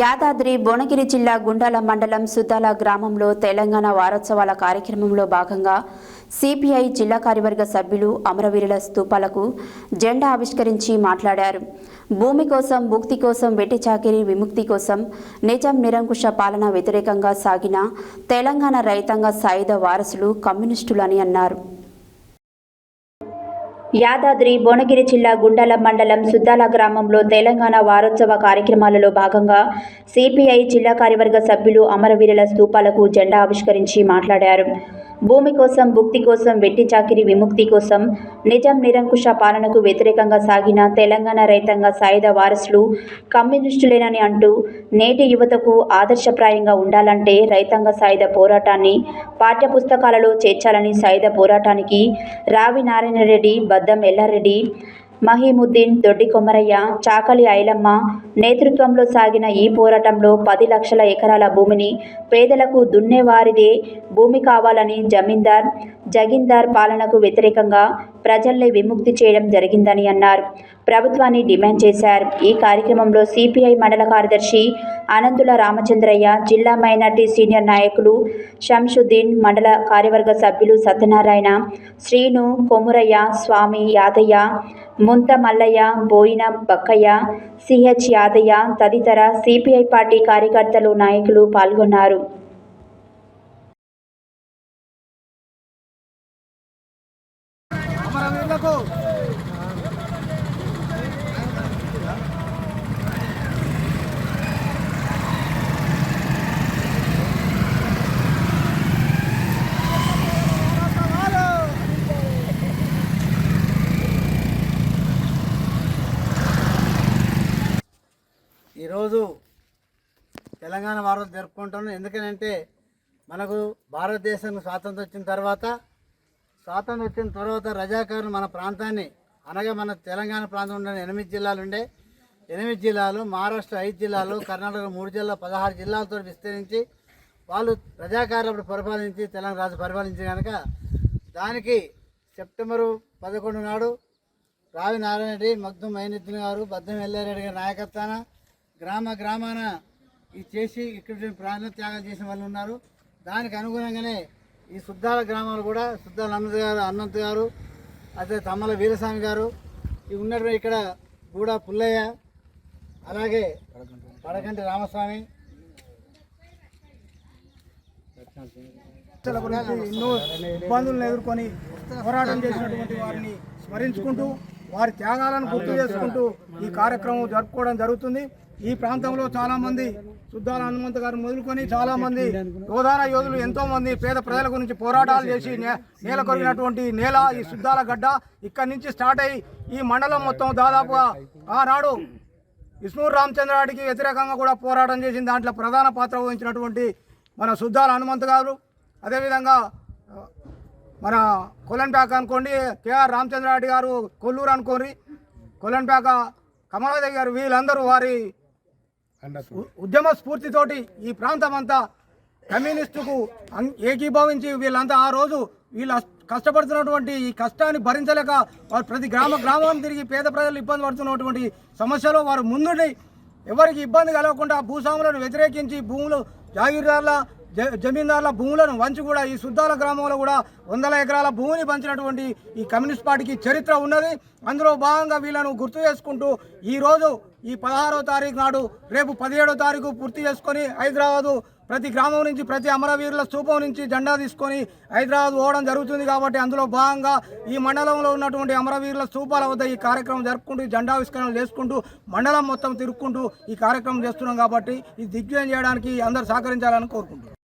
యాదాద్రి భువనగిరి జిల్లా గుండాల మండలం సుద్దాల గ్రామంలో తెలంగాణ వారోత్సవాల కార్యక్రమంలో భాగంగా సిపిఐ జిల్లా కార్యవర్గ సభ్యులు అమరవీరుల స్తూపాలకు జెండా ఆవిష్కరించి మాట్లాడారు. భూమి కోసం ముక్తి కోసం వెట్టి చాకిరి విముక్తి కోసం నిజం నిరంకుశ పాలన వ్యతిరేకంగా సాగిన తెలంగాణ రైతాంగ సాయుధ వారసులు కమ్యూనిస్టులని అన్నారు. యాదాద్రి భువనగిరి జిల్లా గుండాల మండలం సుద్దాల గ్రామంలో తెలంగాణ వారోత్సవ కార్యక్రమాలలో భాగంగా సిపిఐ జిల్లా కార్యవర్గ సభ్యులు అమరవీరుల స్తూపాలకు జెండా ఆవిష్కరించి మాట్లాడారు. భూమి కోసం భుక్తి కోసం వెట్టి చాకిరి విముక్తి కోసం నిజాం నిరంకుశ పాలనకు వ్యతిరేకంగా సాగిన తెలంగాణ రైతాంగ సాయుధ వారసులు కమ్యూనిస్టులేనని అంటూ నేటి యువతకు ఆదర్శప్రాయంగా ఉండాలంటే రైతాంగ సాయుధ పోరాటాన్ని పాఠ్యపుస్తకాలలో చేర్చాలని సాయుధ పోరాటానికి రావి నారాయణ రెడ్డి బద్దం ఎల్లారెడ్డి మహీముద్దీన్ దొడ్డి కొమరయ్య చాకలి ఐలమ్మ నేతృత్వంలో సాగిన ఈ పోరాటంలో పది లక్షల ఎకరాల భూమిని పేదలకు దున్నేవారిదే భూమి కావాలని జమీందార్ జగీందార్ పాలనకు వ్యతిరేకంగా ప్రజల్ని విముక్తి చేయడం జరిగిందని అన్నారు. ప్రభుత్వాన్ని డిమాండ్ చేశారు. ఈ కార్యక్రమంలో సిపిఐ మండల కార్యదర్శి అనంతుల రామచంద్రయ్య జిల్లా మైనార్టీ సీనియర్ నాయకులు షంషుద్దీన్ మండల కార్యవర్గ సభ్యులు సత్యనారాయణ శ్రీను కొమురయ్య స్వామి యాదయ్య ముంత మల్లయ్య బోయిన బక్కయ్య సిహెచ్ యాదయ్య తదితర సిపిఐ పార్టీ కార్యకర్తలు నాయకులు పాల్గొన్నారు. అమరవీరులకు రోజు తెలంగాణ వారం జరుపుకుంటున్నాం. ఎందుకనంటే మనకు భారతదేశం స్వాతంత్రం వచ్చిన తర్వాత స్వాతంత్రం వచ్చిన తర్వాత రజాకారులు మన ప్రాంతాన్ని అనగా మన తెలంగాణ ప్రాంతం ఉండే ఎనిమిది జిల్లాలు ఉండే. ఎనిమిది జిల్లాలు మహారాష్ట్ర ఐదు జిల్లాలు కర్ణాటక మూడు జిల్లా పదహారు జిల్లాలతో విస్తరించి వాళ్ళు రజాకారులు అప్పుడు పరిపాలించి తెలంగాణ రాజు పరిపాలించి కనుక దానికి సెప్టెంబరు పదకొండు నాడు రావి నారాయణ రెడ్డి మగ్ధం మైనుద్దీన్ గారు బద్దం ఎల్లారెడ్డి గారి నాయకత్వాన గ్రామ గ్రామాన ఇది చేసి ఇక్కడ ప్రాణ త్యాగాలు చేసిన వాళ్ళు ఉన్నారు. దానికి అనుగుణంగానే ఈ శుద్ధాల గ్రామాలు కూడా శుద్ధాల అన్నత గారు అన్నంత గారు అదే తమ్మల వీరస్వామి గారు ఇవి ఉన్నటువంటి ఇక్కడ గూడ పుల్లయ్య అలాగే పడకంటి రామస్వామి ఎన్నో ఇబ్బందులను ఎదుర్కొని పోరాటం చేసినటువంటి వారిని స్మరించుకుంటూ వారి త్యాగాలను గుర్తు చేసుకుంటూ ఈ కార్యక్రమం జరుపుకోవడం జరుగుతుంది. ఈ ప్రాంతంలో చాలామంది సుద్దాల హనుమంత్ గారు మొదలుకొని చాలామంది యోధాన యోధులు ఎంతోమంది పేద ప్రజల గురించి పోరాటాలు చేసి నే- నేల కొరిగినటువంటి నేల ఈ సుద్దాల గడ్డ ఇక్కడి నుంచి స్టార్ట్ అయ్యి ఈ మండలం మొత్తం దాదాపుగా ఆనాడు విష్ణూరు రామచంద్రాడికి వ్యతిరేకంగా కూడా పోరాటం చేసిన దాంట్లో ప్రధాన పాత్ర వహించినటువంటి మన సుద్దాల హనుమంత్ గారు. అదేవిధంగా మన కొలన్పేక అనుకోండి కేఆర్ రామచంద్రారెడ్డి గారు కొల్లూరు అనుకోండి కొలన్పేక కమలాదేవి గారు వీళ్ళందరూ వారి ఉద్యమ స్ఫూర్తితోటి ఈ ప్రాంతం అంతా కమ్యూనిస్టుకు ఏకీభవించి వీళ్ళంతా ఆ రోజు వీళ్ళు కష్టపడుతున్నటువంటి ఈ కష్టాన్ని భరించలేక వారు ప్రతి గ్రామ గ్రామం తిరిగి పేద ప్రజలు ఇబ్బంది పడుతున్నటువంటి సమస్యలో వారు ముందుండి ఎవరికి ఇబ్బంది కలగకుండా భూస్వాములను వ్యతిరేకించి భూములు జాగీర్దార్ల జ- జమీందారుల భూములను వంచి కూడా ఈ సుద్దాల గ్రామంలో కూడా వందల ఎకరాల భూమిని పంచినటువంటి ఈ కమ్యూనిస్ట్ పార్టీకి చరిత్ర ఉన్నది. అందులో భాగంగా వీళ్ళను గుర్తు చేసుకుంటూ ఈరోజు ఈ పదహారో తారీఖు నాడు రేపు పదిహేడో తారీఖు పూర్తి చేసుకొని హైదరాబాదు ప్రతి గ్రామం నుంచి ప్రతి అమరవీరుల స్థూపం నుంచి జెండా తీసుకొని హైదరాబాద్ పోవడం జరుగుతుంది కాబట్టి అందులో భాగంగా ఈ మండలంలో ఉన్నటువంటి అమరవీరుల స్థూపాల వద్ద ఈ కార్యక్రమం జరుపుకుంటూ ఈ జెండా చేసుకుంటూ మండలం మొత్తం తిరుక్కుంటూ ఈ కార్యక్రమం చేస్తున్నాం కాబట్టి ఈ దిగ్విజయం చేయడానికి అందరూ సహకరించాలని కోరుకుంటున్నాం.